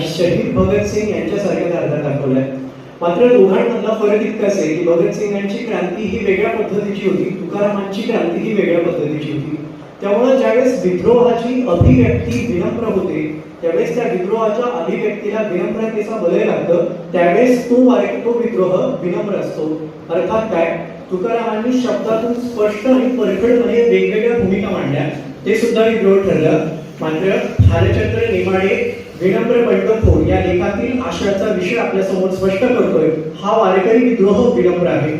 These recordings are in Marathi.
शहीद भगतसिंग यांच्यासारख्या अर्थ दाखवलाय. मात्र दोघांमधला फरक इतकाच आहे की भगतसिंगांची क्रांती ही वेगळ्या पद्धतीची होती तुकारामांची क्रांती ही वेगळ्या पद्धतीची होती. त्यामुळे ज्यावेळेस विद्रोहाची अभिव्यक्ती विनम्र होते त्यावेळेस त्या विद्रोहाच्या अभिव्यक्तीला विनम्रतेचा बलय लागतं त्यावेळेस तो वारे तो विद्रोह विनम्र असतो. अर्थात काय? तुकारामांनी शब्दातून स्पष्ट आणि परखडपणे वेगवेगळ्या भूमिका मांडल्या. ते सुद्धा विद्रोह ठरलं. मात्र भालचंद्र निमाडे विनम्र बंडखोर या लेखातील आशयाचा विषय आपल्यासमोर स्पष्ट करतोय. हा वारकरी विद्रोह विनम्र आहे.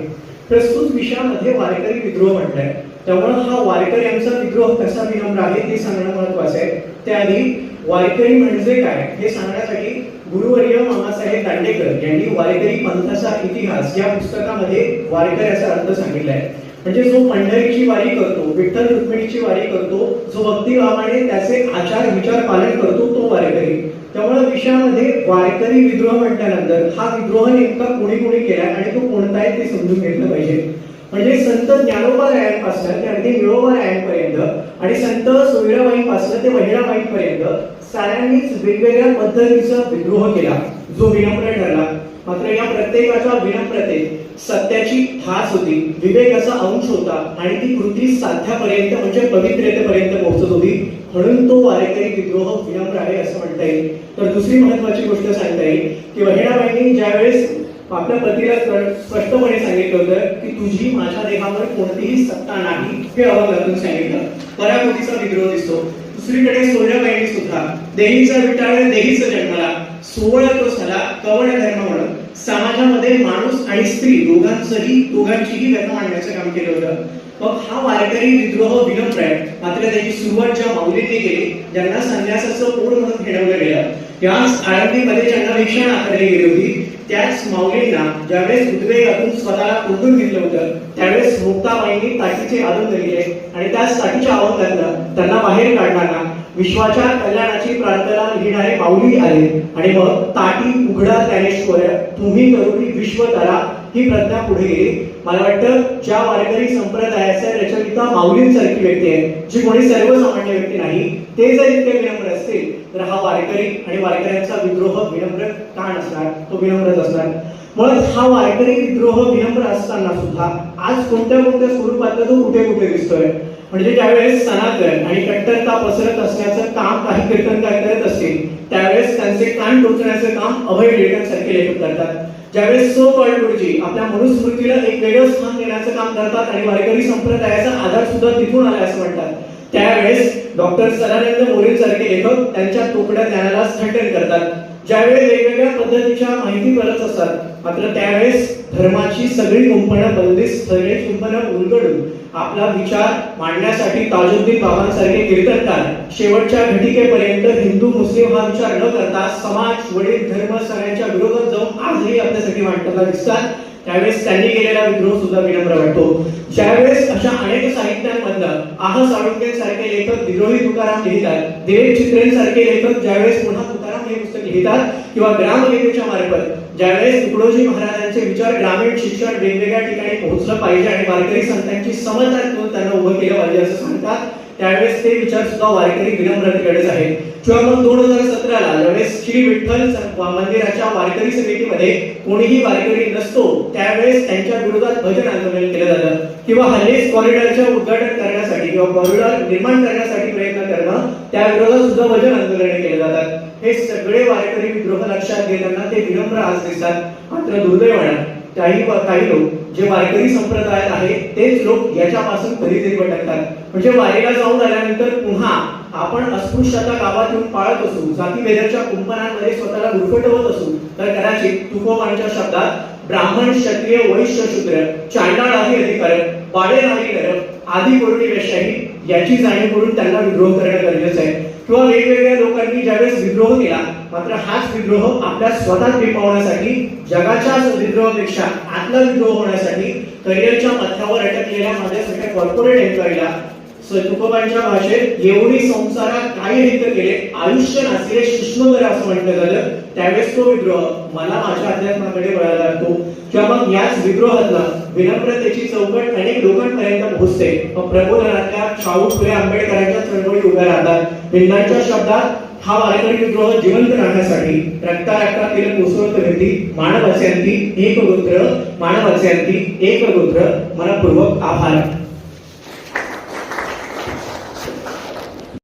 प्रस्तुत विषयामध्ये वारकरी विद्रोह म्हटलाय त्यामुळे हा वारकरी यांचा विद्रोह कसा विनम्र आहे ते सांगणं महत्वाचं आहे. त्याआधी वारकरी म्हणजे काय हे सांगण्यासाठी गुरुवर्य मामासाहेब दांडेकर यांनी वारकरी पंथाचा इतिहास या पुस्तकामध्ये वारकऱ्याचा अर्थ सांगितलाय म्हणजे जो पंढरीची वारी करतो विठ्ठल रुक्मिणीची वारी करतो जो भक्तिभावाने त्याचे आचार विचार पालन करतो तो त्यामुळे विषयामध्ये वारकरी विद्रोह म्हटल्यानंतर हा विद्रोह नेमका कोणी कोणी केला आणि तो कोणता आहे ते समजून घेतलं पाहिजे. म्हणजे संत ज्ञानोबा रायांपासून ते अगदी निळोबा रायांपर्यंत आणि संत सोयराबाईंपासून ते वहिराबाईंपर्यंत साऱ्यांनीच वेगवेगळ्या पद्धतीचा विद्रोह केला जो विनम्र ठरला. मात्र या प्रत्येकाच्या विनम्रतेत सत्याची ठास होती. विवेकाचा अंश होता आणि ती कृती साध्यापर्यंत म्हणजे पवित्रतेपर्यंत पोहोचत होती. म्हणून तो वारेकरी विद्रोह विनम्र आहे असं म्हणता येईल. तर दुसरी महत्वाची गोष्ट सांगता येईल की वहिराबाईंनी ज्यावेळेस आपल्या पतीला स्पष्टपणे सांगितलं होतं की तुझी माझ्या देहावर कोणतीही सत्ता नाही हे अवघातून सांगितलं. पराभूतीचा विद्रोह दिसतो. दुसरीकडे सोन्याबाईंनी सुद्धा देहीचा विटाळ देहीचा जन्माला सोहळा तो झाला कवळ धर्म म्हणून समाजामध्ये माणूस आणि स्त्री दोघांचंही दोघांचीही व्यथा मांडण्याचं काम केलं होतं. मग हा वारकरी विद्रोह विनम्र आहे. मात्र त्याची सुरुवात ज्या माऊलीने केली ज्यांना संन्यासाचं ओढ म्हणून खेळवलं गेलं. याच आळंदीमध्ये ज्यांना भिक्षा आकारली गेली होती त्याच माऊलींना ज्यावेळेस उद्वेगातून स्वतःला कोंडून घेतलं होतं त्यावेळेस मुक्ताबाईंनी ताकीचे आनंद दिले आणि त्याच साठीच्या आवाजांना त्यांना बाहेर काढताना विश्वाच्या कल्याणाची प्रार्थना लिहिणारे माऊली आले. आणि मग ताटी उघडा ज्ञानेश्वर तुम्ही करून विश्व करा ही प्रज्ञा पुढे गेली. मला वाटतं ज्या वारकरी संप्रदायाच्या रचयिता माऊलींसारखी व्यक्ती आहे जी कोणी सर्वसामान्य व्यक्ती नाही ते जर इतके विनम्र असतील तर हा वारकरी आणि वारकऱ्यांचा विद्रोह विनम्र का नसणार? तो विनम्रच असणार. मुळात हा वारकरी विद्रोह विनम्र असताना सुद्धा आज कोणत्या कोणत्या स्वरूपातला तो कुठे कुठे दिसतोय? म्हणजे ज्यावेळेस सनातन आणि कट्टरता पसरत असण्याचं काम काही कीर्तनकार करत असतील त्यावेळेस त्यांचे कान टोचण्याचं काम अभय टिळकांसारखे सारखे लेखक करतात. ज्यावेळेस सो कॉल्ड गुरुजी आपल्या मनुस्मृतीला एक वेगळं स्थान देण्याचं काम करतात आणि वारकरी संप्रदायाचा आधार सुद्धा तिथून आला असं म्हणतात. त्यावेळेस डॉक्टर सदानंद मोरे सारखे लेखक त्यांच्या तोकड्या ज्ञानाला स्थटन करतात. ज्यावेळेस वेगवेगळ्या पद्धतीच्या माहिती करत असतात मात्र त्यावेळेस धर्माची सगळी कुंपणं बंदिस्त सगळी कुंपणं उलगडून आपला विचार मांडण्यासाठी ताजुद्दीन बाबांसारखे कीर्तनकार शेवटच्या घटिकेपर्यंत हिंदू मुस्लिम हा विचार न करता समाज वडील धर्म सगळ्यांच्या विरोधात जाऊन आजही आपल्यासाठी मांडताना दिसतात. त्यावेळेस त्यांनी केलेला विद्रोह सुद्धा विनम्र वाटतो. ज्यावेळेस अशा अनेक साहित्यांमधनं आह साळुंके सारखे लेखक विद्रोही तुकाराम लिहितात देव चित्रेंसारखे लेखक ज्यावेळेस पुन्हा तुकाराम हे पुस्तक लिहितात किंवा ग्रामगीतेच्या मार्फत ज्यावेळेस तुकडोजी महाराजांचे विचार ग्रामीण शिक्षण वेगवेगळ्या ठिकाणी पोहोचलं पाहिजे आणि वारकरी संतांची समज त्यांना उभं केलं पाहिजे असं सांगतात त्यावेळेस ते विचार सुद्धा वारकरी विनम्रतेकडेच आहेत. किंवा मग दोन हजार सतराला ज्यावेळेस श्री विठ्ठल मंदिराच्या वारकरी समितीमध्ये कोणीही वारकरी नसतो त्यावेळेस त्यांच्या विरोधात भजन आंदोलन केलं जातं. किंवा हल्लीच कॉरिडॉरचे उद्घाटन करण्यासाठी किंवा कॉरिडॉर निर्माण करण्यासाठी प्रयत्न करणं त्या विरोधात सुद्धा भजन आंदोलन केले जातात. हे सगळे वारकरी विद्रोह लक्षात घेताना ते विनम्र आज दिसतात. मात्र दुर्दैवानं काही काही लोक जे वारकरी संप्रदायात आहेत तेच लोक याच्यापासून कधीतरी भटकतात. म्हणजे वारीला जाऊन आल्यानंतर पुन्हा आपण अस्पृश्यता गावात येऊन पाळत असू जाती वेदाच्या कुंपणांमध्ये स्वतःला गुरफटवत असू तर कदाचित तुकोबांच्या शब्दात ब्राह्मण क्षत्रिय वैश्य शूद्र चांडाळ आदी अधिकार वाडे नारी नरक आदी कोरडी याची जाणीव करून त्यांना विद्रोह करणं गरजेचं आहे. किंवा वेगवेगळ्या लोकांनी ज्यावेळेस विद्रोह केला मात्र हाच विद्रोह आपल्या स्वतः टिकवण्यासाठी जगाच्या विद्रोहापेक्षा आतला विद्रोह होण्यासाठी करिअरच्या पथ्यावर अटकलेल्या माझ्यासारख्या कॉर्पोरेट एम्प्लॉईला तुकोबांच्या भाषेत एवढी संसारात काही हित केले आयुष्य नाचले सुष्मगर असं म्हटलं झालं त्यावेळेस तो विद्रोह मला माझ्या अध्यात्माकडे वळायला लागतो. किंवा मग याच विद्रोहातला विनम्रतेची चौकट अनेक लोकांपर्यंत पोहोचते. मग प्रबोधनातल्या शाहू फुले आंबेडकरांच्या चळवळी उभ्या राहतात. भिल्लांच्या शब्दात हा वारकरी विद्रोह जिवंत राहण्यासाठी रक्ता रक्तातील कोसळत व्यक्ती मानवाच्यांती एक गोत्र मानवाच्यांती एक गोत्र मनपूर्वक आभार.